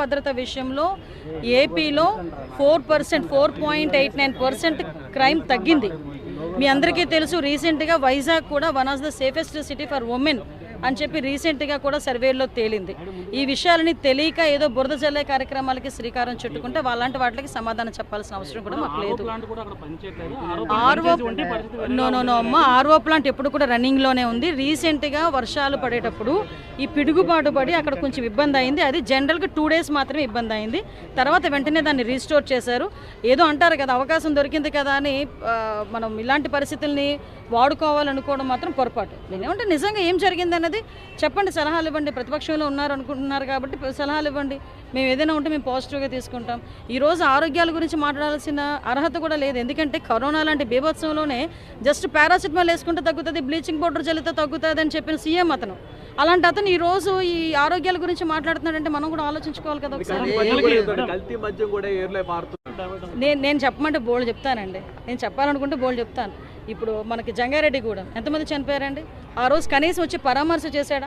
భద్రత విషయంలో ఏపీలో four percent four point eight nine percent crime తగ్గింది. మీ అందరికీ తెలుసు రీసెంట్గా వైజాగ్ కూడా one of the safest city for women. అని చెప్పి రీసెంట్గా కూడా సర్వేలో తేలింది. ఈ విషయాలని తెలియక ఏదో బురద జల్లే కార్యక్రమాలకి శ్రీకారం చుట్టుకుంటే వాళ్ళంటి వాటికి సమాధానం చెప్పాల్సిన అవసరం కూడా మాకు లేదు. ఆర్ఓ నో నో నో అమ్మ. ఆర్ఓ ప్లాంట్ ఎప్పుడు కూడా రన్నింగ్లోనే ఉంది. రీసెంట్గా వర్షాలు పడేటప్పుడు ఈ పిడుగుబాటు పడి అక్కడ కొంచెం ఇబ్బంది అయింది. అది జనరల్గా టూ డేస్ మాత్రమే ఇబ్బంది అయింది. తర్వాత వెంటనే దాన్ని రీస్టోర్ చేశారు. ఏదో అంటారు కదా అవకాశం దొరికింది కదా అని మనం ఇలాంటి పరిస్థితుల్ని వాడుకోవాలనుకోవడం మాత్రం పొరపాటు. నేనేమంటే నిజంగా ఏం జరిగింది అన్నది చెప్పండి సలహాలు ఇవ్వండి. ప్రతిపక్షంలో ఉన్నారు అనుకుంటున్నారు కాబట్టి సలహాలు ఇవ్వండి. మేము ఏదైనా ఉంటే మేము పాజిటివ్గా తీసుకుంటాం. ఈరోజు ఆరోగ్యాల గురించి మాట్లాడాల్సిన అర్హత కూడా లేదు. ఎందుకంటే కరోనా లాంటి బీభత్సంలోనే జస్ట్ పారాసిటమాల్ వేసుకుంటే తగ్గుతుంది బ్లీచింగ్ పౌడర్ చల్లితే తగ్గుతుంది అని చెప్పిన సీఎం అతను. అలాంటి అతను ఈ రోజు ఈ ఆరోగ్యాల గురించి మాట్లాడుతున్నాడంటే మనం కూడా ఆలోచించుకోవాలి కదా ఒకసారి. నేను నేను చెప్పమంటే బోల్డ్ చెప్తానండి. నేను చెప్పాలనుకుంటే బోల్డ్ చెప్తాను. ఇప్పుడు మనకి జంగారెడ్డి కూడా ఎంతమంది చనిపోయారండి? ఆ రోజు కనీసం వచ్చి పరామర్శ చేశాడా?